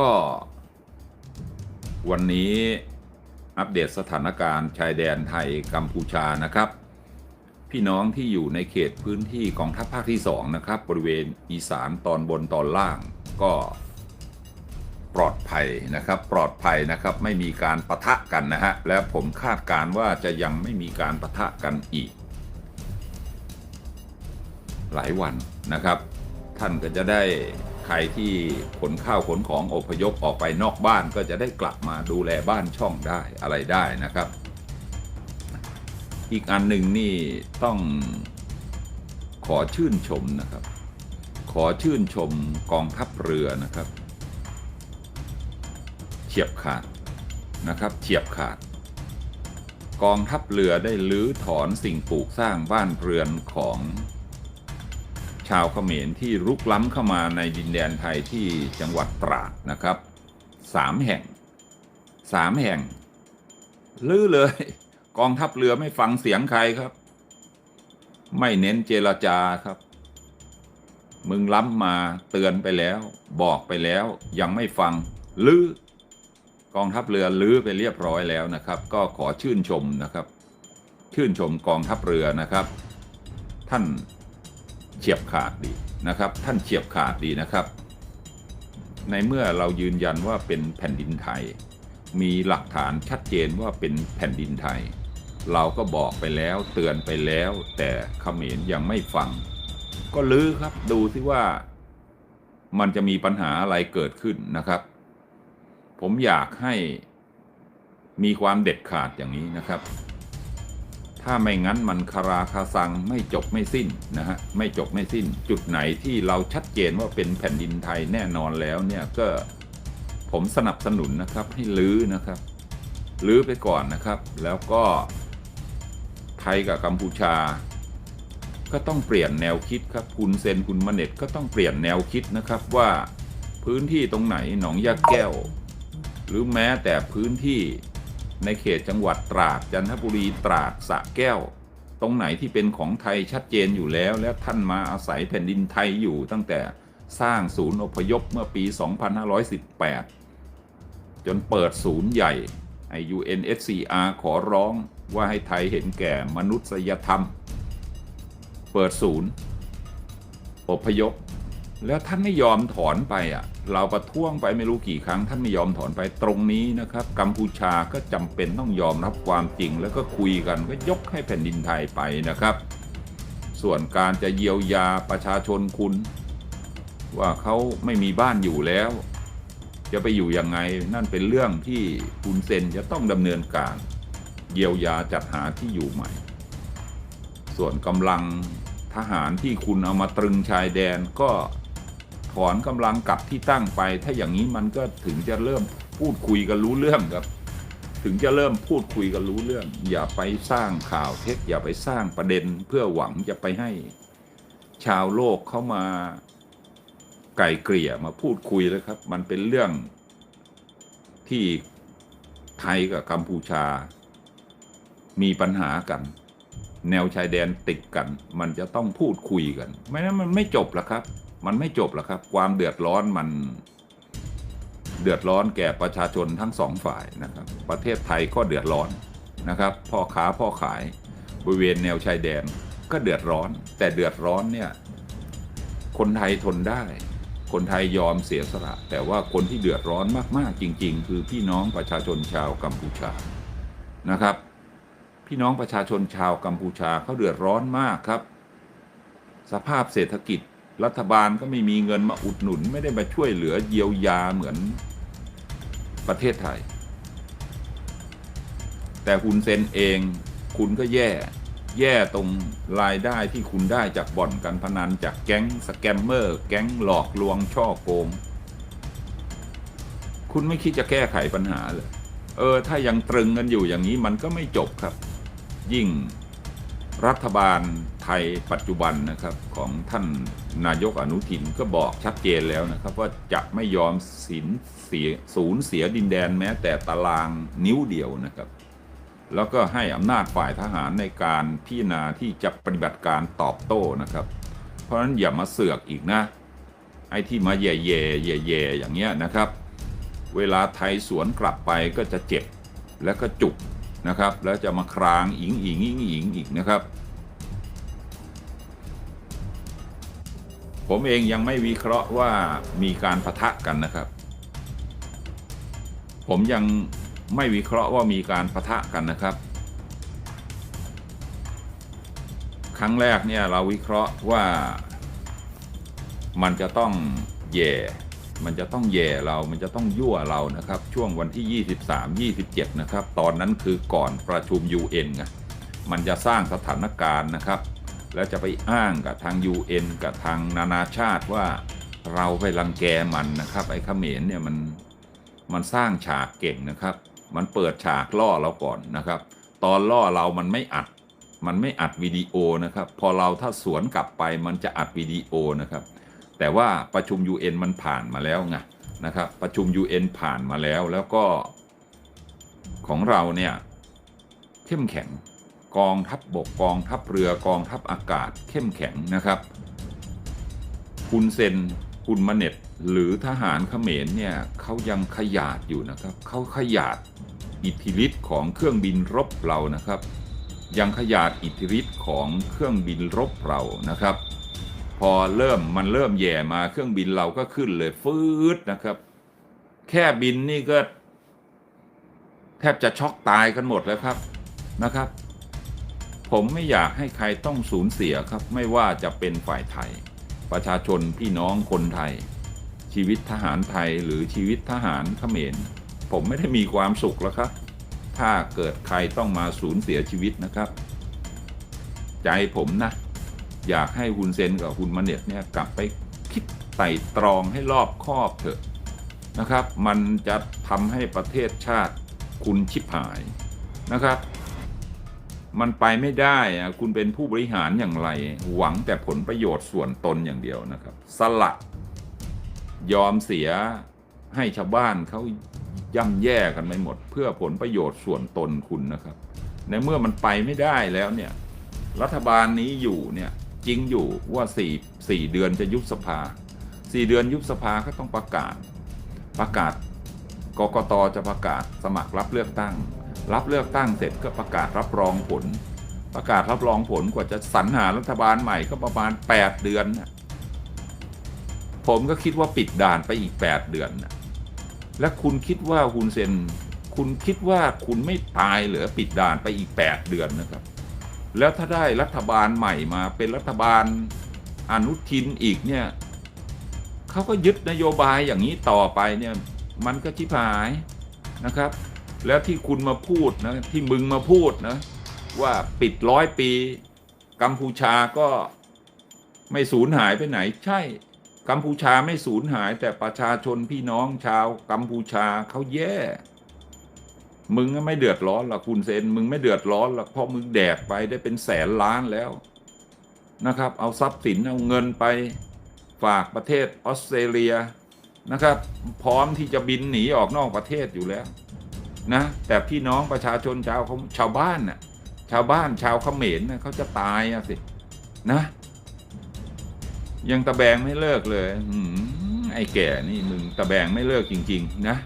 ก็ วันนี้อัปเดตสถานการณ์ชายแดนไทยกัมพูชานะครับ พี่น้องที่อยู่ในเขตพื้นที่กองทัพภาคที่ 2 นะครับ บริเวณอีสานตอนบนตอนล่างก็ปลอดภัยนะครับ ปลอดภัยนะครับไม่มีการปะทะกันนะฮะ และผมคาดการณ์ว่าจะยังไม่มีการปะทะกันอีก หลายวันนะครับ ท่านก็จะได้ ครที่ขนข้าวขนของอพยพออกไปนอกบ้านก็จะได้กลับมาดูแลบ้านช่องได้อะไรได้นะครับ อีกอันหนึ่งนี่ต้องขอชื่นชมนะครับ ขอชื่นชมกองทัพเรือนะครับ เฉียบขาดนะครับเฉียบขาด กองทัพเรือได้ลื้อถอนสิ่งปลูกสร้างบ้านเรือนของ ชาวเขมรที่รุกล้ำเข้ามาในดินแดนไทยที่จังหวัดตราดนะครับสามแห่งสามแห่งลื้อเลย กองทัพเรือไม่ฟังเสียงใครครับ ไม่เน้นเจรจาครับ มึงล้ำมาเตือนไปแล้ว บอกไปแล้วยังไม่ฟังลื้อกองทัพเรือลื้อไปเรียบร้อยแล้วนะครับ ก็ขอชื่นชมนะครับ ชื่นชมกองทัพเรือนะครับ ท่าน เฉียบขาดดีนะครับ ท่านเฉียบขาดดีนะครับ ในเมื่อเรายืนยันว่าเป็นแผ่นดินไทย มีหลักฐานชัดเจนว่าเป็นแผ่นดินไทย เราก็บอกไปแล้วเตือนไปแล้ว แต่เขมรยังไม่ฟัง ก็ลื้อครับดูสิว่า มันจะมีปัญหาอะไรเกิดขึ้นนะครับ ผมอยากให้มีความเด็ดขาดอย่างนี้นะครับ ถ้าไม่งั้นมันคาราคาซังไม่จบไม่สิ้นนะฮะไม่จบไม่สิ้น จุดไหนที่เราชัดเจนว่าเป็นแผ่นดินไทยแน่นอนแล้วเนี่ยก็ผมสนับสนุนนะครับให้ลื้อนะครับลื้อไปก่อนนะครับ แล้วก็ไทยกับกัมพูชา ก็ต้องเปลี่ยนแนวคิดครับคุณเซนคุณมเน็ตก็ต้องเปลี่ยนแนวคิดนะครับว่าพื้นที่ตรงไหนหนองยาแก้ว หรือแม้แต่พื้นที่ ในเขตจังหวัดตราดจันทบุรีตราดสระแก้ว ตรงไหนที่เป็นของไทยชัดเจนอยู่แล้ว และท่านมาอาศัยแผ่นดินไทยอยู่ตั้งแต่สร้างศูนย์อพยพเมื่อปี 2518 จนเปิดศูนย์ใหญ่ไอ UNSCR ขอร้องว่าให้ไทยเห็นแก่มนุษยธรรม เปิดศูนย์อพยพ แล้วท่านไม่ยอมถอนไปอะ เราประท้วงไปไม่รู้กี่ครั้งท่านไม่ยอมถอนไปตรงนี้นะครับ กัมพูชาก็จำเป็นต้องยอมรับความจริง แล้วก็คุยกันก็ยกให้แผ่นดินไทยไปนะครับ ส่วนการจะเยียวยาประชาชนคุณ ว่าเขาไม่มีบ้านอยู่แล้ว จะไปอยู่ยังไงนั่นเป็นเรื่องที่คุณเซนจะต้องดำเนินการ เยียวยาจัดหาที่อยู่ใหม่ ส่วนกำลังทหารที่คุณเอามาตรึงชายแดนก็ ถอนกำลังกลับที่ตั้งไป ถ้าอย่างนี้มันก็ถึงจะเริ่มพูดคุยกันรู้เรื่องครับ ถึงจะเริ่มพูดคุยกันรู้เรื่อง อย่าไปสร้างข่าวเท็จอย่าไปสร้างประเด็นเพื่อหวังจะไปให้ ชาวโลกเข้ามาไก่เกลี่ยมาพูดคุยแล้วครับ มันเป็นเรื่องที่ไทยกับกัมพูชา มีปัญหากัน แนวชายแดนติดกัน มันจะต้องพูดคุยกัน ไม่นั้นมันไม่จบหรอกครับ มันไม่จบหรอกครับ ความเดือดร้อนมันเดือดร้อนแก่ประชาชนทั้งสองฝ่ายนะครับ ประเทศไทยก็เดือดร้อนนะครับพ่อค้าพ่อขายบริเวณแนวชายแดนก็เดือดร้อน แต่เดือดร้อนเนี่ยคนไทยทนได้ คนไทยยอมเสียสละ แต่ว่าคนที่เดือดร้อนมากๆจริง ๆ คือพี่น้องประชาชนชาวกัมพูชานะครับ พี่น้องประชาชนชาวกัมพูชาเขาเดือดร้อนมากครับ สภาพเศรษฐกิจ รัฐบาลก็ไม่มีเงินมาอุดหนุน ไม่ได้มาช่วยเหลือเยียวยาเหมือนประเทศไทย แต่คุณเซนเองคุณก็แย่แย่ตรงรายได้ที่คุณได้จากบ่อนการพนันจากแก๊งสแกมเมอร์ แก๊งหลอกลวงช่อโกง คุณไม่คิดจะแก้ไขปัญหาเลย เออ ถ้ายังตรึงกันอยู่อย่างนี้มันก็ไม่จบครับ ยิ่ง รัฐบาลไทยปัจจุบันนะครับของท่านนายกอนุทินก็บอกชัดเจนแล้วนะครับ ว่าจะไม่ยอมสินเสียศูนย์เสียดินแดนแม้แต่ตารางนิ้วเดียวนะครับ แล้วก็ให้อำนาจฝ่ายทหารในการพิจารณาที่จะปฏิบัติการตอบโต้นะครับ เพราะฉะนั้นอย่ามาเสือกอีกนะ ไอ้ที่มาแย่ๆแย่ๆอย่างเงี้ยนะครับ เวลาไทยสวนกลับไปก็จะเจ็บแล้วก็จุก นะครับ แล้วจะมาครางอิงอิงอิงอิงอีกนะครับ ผมเองยังไม่วิเคราะห์ว่ามีการปะทะกันนะครับ ผมยังไม่วิเคราะห์ว่ามีการปะทะกันนะครับ ครั้งแรกเนี่ยเราวิเคราะห์ว่ามันจะต้องแย่ มันจะต้องแย่เรา มันจะต้องยั่วเรานะครับ ช่วงวันที่ 23 27 นะครับ ตอนนั้นคือก่อนประชุม UN ไงมันจะสร้างสถานการณ์นะครับ แล้วจะไปอ้างกับทาง UN กับทางนานาชาติว่าเราไปรังแกมันนะครับ ไอ้เขมรเนี่ยมันมันสร้างฉากเก่งนะครับ มันเปิดฉากล่อเราก่อนนะครับ ตอนล่อเรามันไม่อัด มันไม่อัดวิดีโอนะครับ พอเราถ้าสวนกลับไปมันจะอัดวิดีโอนะครับ แต่ว่าประชุม UN มันผ่านมาแล้วไงนะครับประชุม UN ผ่านมาแล้วแล้วก็ของเราเนี่ยเข้มแข็งกองทัพบบกกองทัพเรือกองทัพอากาศเข้มแข็งนะครับ คุณเซนคุณมเน็ตหรือทหารเขมรเนี่ยเขายังขยาดอยู่นะครับเขาขยาดอิทธิฤทธิ์ของเครื่องบินรบเรานะครับ ยังขยาดอิทธิฤทธิ์ของเครื่องบินรบเรานะครับ พอเริ่มมันเริ่มแย่มาเครื่องบินเราก็ขึ้นเลยฟืดนะครับ แค่บินนี่ก็ แทบจะช็อกตายกันหมดแล้วครับนะครับ ผมไม่อยากให้ใครต้องสูญเสียครับ ไม่ว่าจะเป็นฝ่ายไทย ประชาชนพี่น้องคนไทย ชีวิตทหารไทยหรือชีวิตทหารเขมรผมไม่ได้มีความสุขแล้วครับ ถ้าเกิดใครต้องมาสูญเสียชีวิตนะครับ ใจผมนะ อยากให้ฮุนเซนกับฮุนมาเน็ตเนี่ยกลับไปคิดไต่ตรองให้รอบคอบเถอะนะครับ มันจะทำให้ประเทศชาติคุณชิบหายนะครับ มันไปไม่ได้อะคุณเป็นผู้บริหารอย่างไร หวังแต่ผลประโยชน์ส่วนตนอย่างเดียวนะครับ สละยอมเสียให้ชาวบ้านเขาย่ำแย่กันไปหมด เพื่อผลประโยชน์ส่วนตนคุณนะครับ ในเมื่อมันไปไม่ได้แล้วเนี่ย รัฐบาลนี้อยู่เนี่ย จริงอยู่ว่าสี่สี่เดือนจะยุบสภาสี่เดือนยุบสภาก็ต้องประกาศ ประกาศกกตจะประกาศสมัครรับเลือกตั้ง รับเลือกตั้งเสร็จก็ประกาศรับรองผล ประกาศรับรองผลกว่าจะสรรหารัฐบาลใหม่ก็ประมาณ 8 เดือน ผมก็คิดว่าปิดด่านไปอีก 8 เดือน และคุณคิดว่าคุณเซนคุณคิดว่าคุณไม่ตายเหรือปิดด่านไปอีก 8 เดือนนะครับ แล้วถ้าได้รัฐบาลใหม่มาเป็นรัฐบาลอนุทินอีกเนี่ยเขาก็ยึดนโยบายอย่างนี้ต่อไปเนี่ยมันก็ชิบหายนะครับ แล้วที่คุณมาพูดนะที่มึงมาพูดนะว่าปิดร้อยปีกัมพูชาก็ไม่สูญหายไปไหน ใช่กัมพูชาไม่สูญหาย แต่ประชาชนพี่น้องชาวกัมพูชาเขาแย่ มึงก็ไม่เดือดร้อนหรอกคุณเซนมึงไม่เดือดร้อนหรอกเพราะมึงแดกไปได้เป็นแสนล้านแล้วนะครับ เอาทรัพย์สินเอาเงินไปฝากประเทศออสเตรเลียนะครับ พร้อมที่จะบินหนีออกนอกประเทศอยู่แล้วนะแต่พี่น้องประชาชนชาวเขาชาวบ้านน่ะชาวบ้านชาวเขมรน่ะเขาจะตายอะสินะ ยังตะแบงไม่เลิกเลยหืมไอ้แก่นี่มึงตะแบงไม่เลิกจริง ๆ นะ